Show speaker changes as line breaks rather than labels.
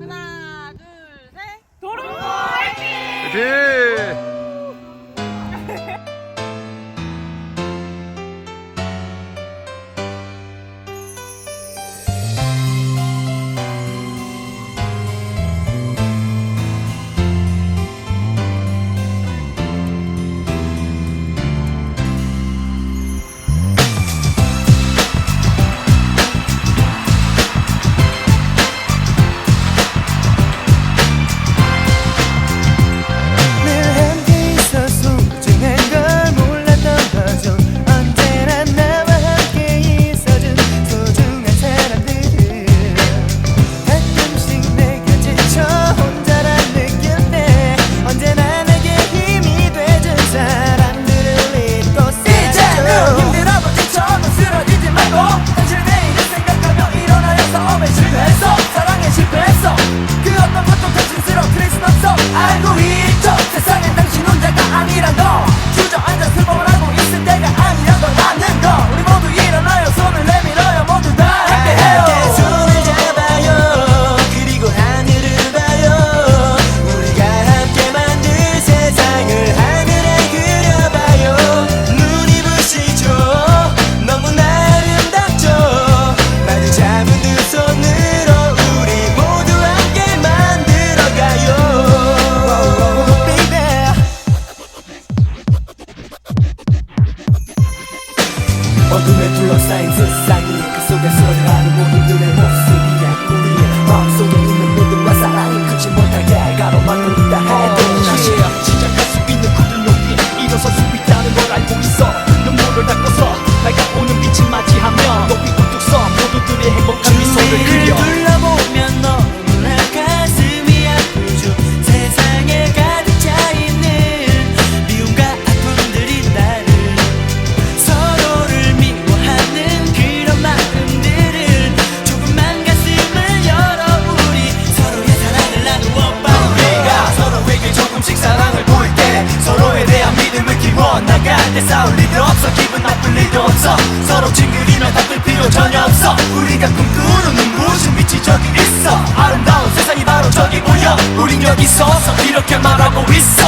하나, 둘, 셋. 도롱 화이팅!
없어. 기분 나쁠 일도 없어. 서로 징그리며 닦을 필요 전혀 없어. 우리가 꿈꾸는 무슨 빛이 저기 있어. 아름다운 세상이 바로 저기 보여. 우린 여기 서서 이렇게 말하고 있어.